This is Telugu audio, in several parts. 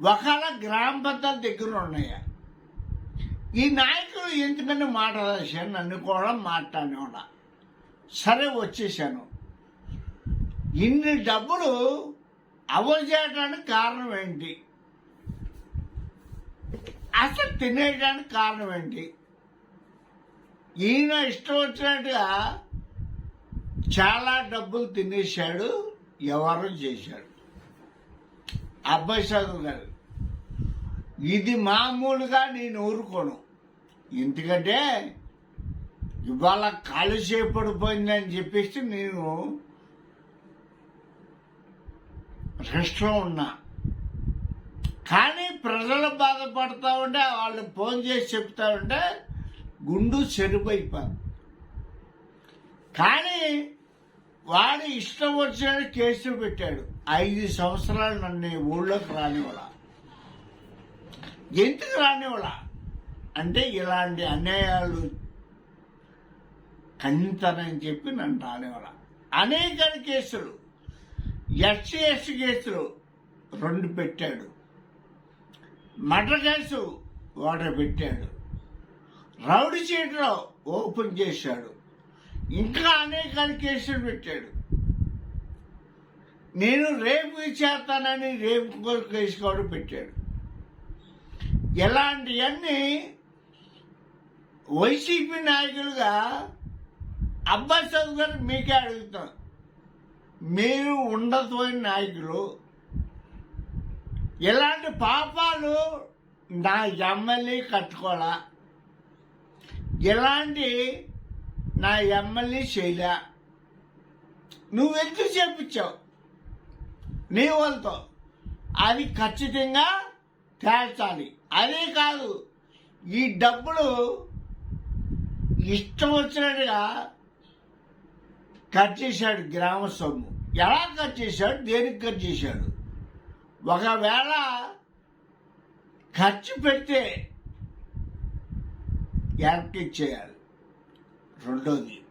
ఒకళ్ళ గ్రామ పెద్దల దగ్గర ఉన్నాయా? ఈ నాయకులు ఎందుకని మాట్లాడేశాను నన్ను కూడా మాట్లాడినా సరే వచ్చేసాను. ఇన్ని డబ్బులు అమలు చేయడానికి కారణం ఏంటి? అసలు తినేయడానికి కారణం ఏంటి? ఈయన ఇష్టం వచ్చినట్టుగా చాలా డబ్బులు తినేశాడు ఎవరు చేశాడు. అబ్బాయి చదువు గారు ఇది మామూలుగా నేను ఊరుకోను. ఎందుకంటే ఇవాళ కాలుష్య పడిపోయిందని చెప్పేసి నేను రెస్ట్లో ఉన్నా. కానీ ప్రజలు బాధపడతా ఉంటే వాళ్ళు ఫోన్ చేసి చెప్తా ఉంటే గుండు చెరుపైపోయింది. కానీ వాడి ఇష్టం వచ్చినట్టు కేసులు పెట్టాడు. ఐదు సంవత్సరాలు నన్ను ఊళ్ళోకి రానివ్వాల. ఎందుకు రానివ్వాల? అంటే ఇలాంటి అన్యాయాలు కంతనని చెప్పి నన్ను రానివ్వాల. అనేక కేసులు ఎస్సీ ఎస్టీ కేసులు రెండు పెట్టాడు. మటర్ కేసు వాటర్ పెట్టాడు. రౌడీ చీటలో ఓపెన్ చేశాడు. ఇంకా అనేక కేసులు పెట్టాడు. నేను రేపు చేస్తానని రేపు ఇంకో కేసు కూడా పెట్టాడు. ఇలాంటివన్నీ వైసీపీ నాయకులుగా అబ్బాస్ చౌదరి గారు మీకే అడుగుతాం. మీరు ఉండకపోయిన నాయకులు ఇలాంటి పాపాలు నా ఎమ్మెల్యే కట్టుకోవాలా? ఇలాంటి నా ఎమ్మెల్యే శైల. నువ్వు ఎందుకు చేపించావు? నీ వాళ్ళతో. అది ఖచ్చితంగా తేల్చాలి. అదే కాదు ఈ డబ్బులు ఇష్టం వచ్చినట్టుగా కట్ చేశాడు గ్రామ సొమ్ము ఎలా కట్ చేశాడు? దేనికి కట్ చేశాడు? ఒకవేళ ఖర్చు పెడితే వెనక్కి చేయాలి. రెండోది.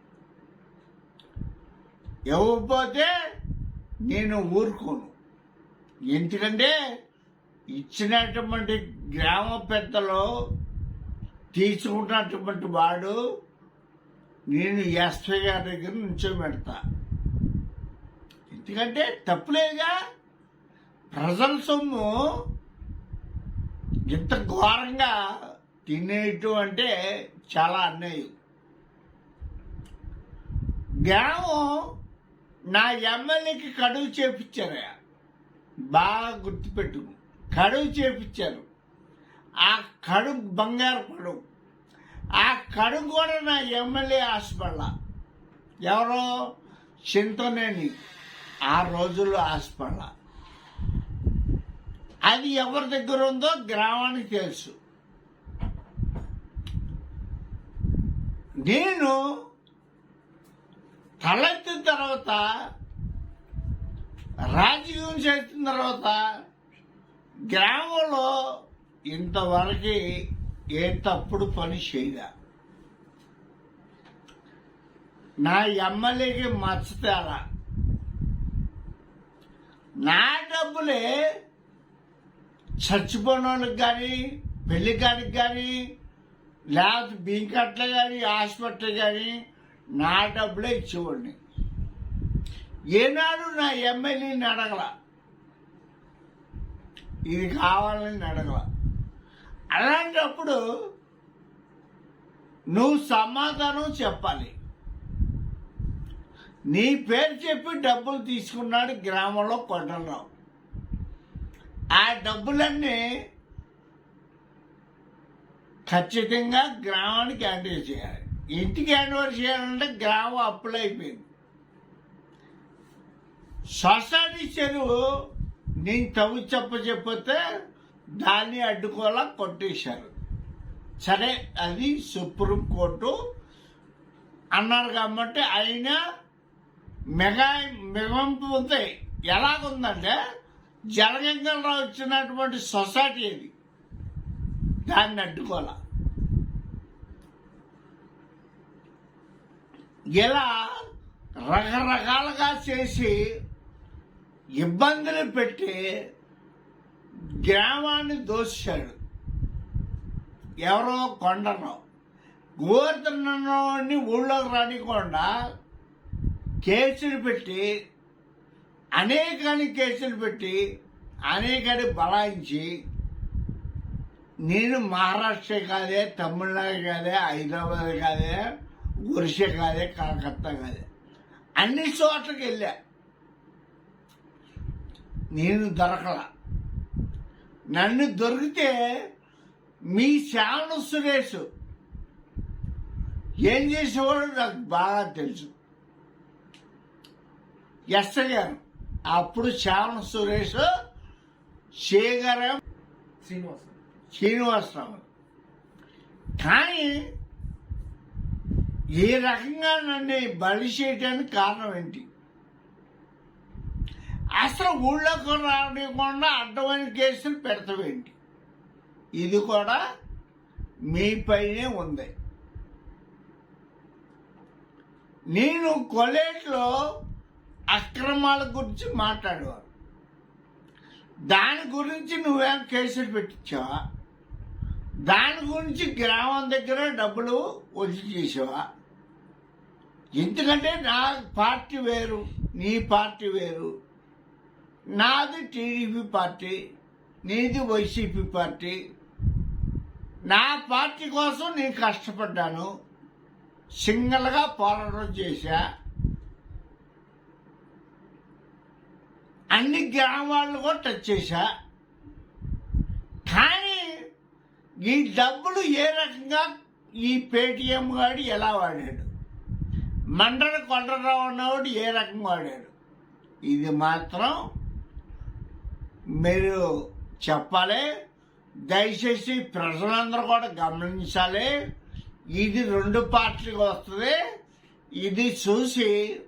ఇవ్వకపోతే నేను ఊరుకోను. ఎందుకంటే ఇచ్చినటువంటి గ్రామ పెద్దలు తీసుకున్నటువంటి వాడు నేను ఎస్పీ గారి దగ్గర నుంచో పెడతా. ఎందుకంటే తప్పులేగా ప్రజల సొమ్ము ఇంత ఘోరంగా తినేయటం అంటే చాలా అన్యాయం. గ్రామం నా ఎమ్మెల్యేకి కడుగు చేపించారయ్యా. బాగా గుర్తుపెట్టుకు. కడుగు చేపించారు. ఆ కడుగు బంగారు కడుగు ఆ కడుగు కూడా నా ఎమ్మెల్యే హాస్పిటల్. ఎవరో? చింతనేని. ఆ రోజుల్లో హాస్పిటల్. అది ఎవరి దగ్గర ఉందో గ్రామానికి తెలుసు. నేను తలెత్తిన తర్వాత రాజకీయం చేసిన తర్వాత గ్రామంలో ఇంతవరకు ఏ తప్పుడు పని చేయదా నా ఎమ్మెల్యేకి మచ్చతేలా నా డబ్బులే చచ్చిపోయినోళ్ళకి కానీ పెళ్ళి కాడికి కానీ లేకపోతే బీంకట్లు కానీ హాస్పిటల్ కానీ నా డబ్బులే ఇచ్చేవాడిని. ఏనాడు నా ఎమ్మెల్యేని అడగల. ఇది కావాలని అడగల. అలాంటప్పుడు నువ్వు సమాధానం చెప్పాలి. నీ పేరు చెప్పి డబ్బులు తీసుకున్నాడు గ్రామంలో కొండలరావు. ఆ డబ్బులన్నీ ఖచ్చితంగా గ్రామానికి హ్యాండ్ చేయాలి. ఇంటికి హ్యాండ్ ఓవర్ చేయాలంటే గ్రామం అప్పులైపోయింది సొసైటీ చెరువు నేను తవ్వు చెప్ప చెప్పితే దాన్ని అడ్డుకోలా కొట్టేశారు. సరే అది సుప్రీం కోర్టు అన్నారు కాబట్టి అయినా మెగా మిగంపు ఉంది. ఎలాగుందంటే జలగంగలరావు వచ్చినటువంటి సొసైటీ అది. దాన్ని అడ్డుకోలే ఇలా రకరకాలుగా చేసి ఇబ్బందులు పెట్టి గ్రామాన్ని దోషాడు ఎవరో కొండను. గోవర్ధనని ఊళ్ళోకి రానికుండా కేసులు పెట్టి అనేకాని కేసులు పెట్టి అనేకాని బలాయించి నేను మహారాష్ట్ర కాదే తమిళనాడు కాదే హైదరాబాద్ కాదే ఒరిస్సా కాదే కలకత్తా కాదే. అన్ని చోట్లకి వెళ్ళా. నేను దొరకల. నన్ను దొరికితే మీ శ్యామణ సురేష్. ఏం చేసేవాడు నాకు బాగా తెలుసు. ఎస్ గారు అప్పుడు శ్యామణ సురేష్ శేఖరం శ్రీనివాస్ శ్రీనివాసరావు. కానీ ఈ రకంగా నన్ను బలి చేయడానికి కారణం ఏంటి? అసలు ఊళ్ళోకి రానివ్వకుండా అడ్డమైన కేసులు పెడతావేంటి ఇది కూడా మీపైనే ఉంది. నేను కొలేట్లో అక్రమాల గురించి మాట్లాడేవారు దాని గురించి నువ్వేం కేసులు పెట్టించావా? దాని గురించి గ్రామం దగ్గర డబ్బులు వసూలు చేసేవా? ఎందుకంటే నా పార్టీ వేరు నీ పార్టీ వేరు. నాది టీడీపీ పార్టీ నీది వైసీపీ పార్టీ. నా పార్టీ కోసం నేను కష్టపడ్డాను. సింగల్గా పోరాటం చేశా. అన్ని గ్రామాలను కూడా టచ్ చేశా కానీ ఈ డబ్బులు ఏ రకంగా ఈ పేటిఎం గాడు ఎలా వాడాడు? మండల కొండరావు అన్నవాడు ఏ రకంగా వాడాడు? ఇది మాత్రం మీరు చెప్పాలి. దయచేసి ప్రజలందరూ కూడా గమనించాలి. ఇది రెండు పార్టీలకు వస్తుంది. ఇది చూసి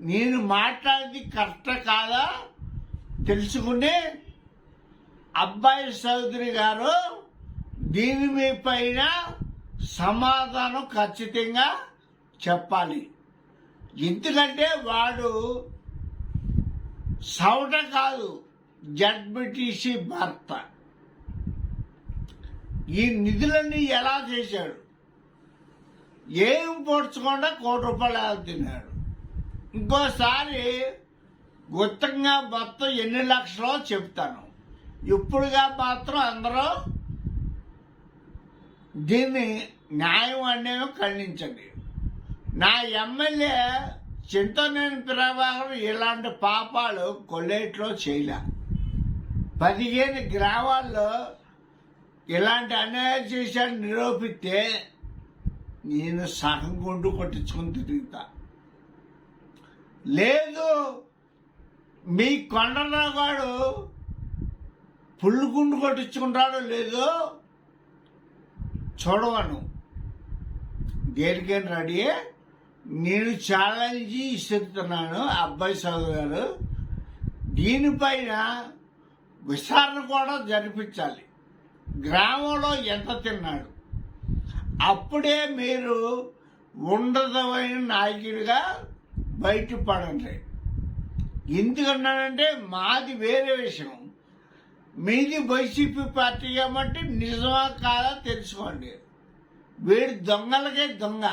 నేను మాట్లాడేది కరెక్ట్ కాదా? తెలుసుకుని అబ్బాయి చౌదరి గారు దీని మీ పైన సమాధానం ఖచ్చితంగా చెప్పాలి. ఎందుకంటే వాడు సౌట కాదు జడ్బిటిసి భర్త. ఈ నిధులన్నీ ఎలా చేశాడు? ఏం పోడ్చకుండా కోటి రూపాయలు తిన్నాడు? ఇంకోసారి గుత్తంగా మొత్తం ఎన్ని లక్షలో చెప్తాను. ఇప్పుడుగా మాత్రం అందరూ దీన్ని న్యాయం అనేవి ఖండించండి. నా ఎమ్మెల్యే చింతనేని ప్రభాకర్ ఇలాంటి పాపాలు కొల్లేట్లో చేయలే. పదిహేను గ్రామాల్లో ఇలాంటి అన్యాయం చేశాడు నిరూపిస్తే నేను సగం గుండు కొట్టించుకుని తిరుగుతా. లేదు మీ కొండరావు గాడు పుల్లు గుండు కొట్టించుకుంటాడో లేదో చూడవను. దేనికైనా రెడీ? నేను ఛాలెంజ్ ఇస్తున్నాను అబ్బాయి చదువు గారు. దీనిపైన విచారణ కూడా జరిపించాలి. గ్రామంలో ఎంత తిన్నాడు? అప్పుడే మీరు ఉండదమైన నాయకుడిగా బయటపడండి. ఎందుకన్నానంటే మాది వేరే విషయం. మీది వైసీపీ పార్టీ కాబట్టి నిజమా కాదా తెలుసుకోండి. వీడు దొంగలకే దొంగ.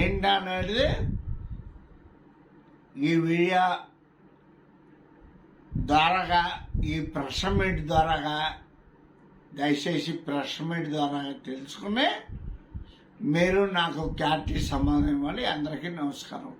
ఏంటనేది ఈ వీడియో ద్వారాగా ఈ ప్రెస్ మీట్ ద్వారాగా దయచేసి ప్రెస్ మీట్ ద్వారా తెలుసుకుని మీరు నాకు క్లారిటీ సమాధానం ఇవ్వాలి. అందరికీ నమస్కారం.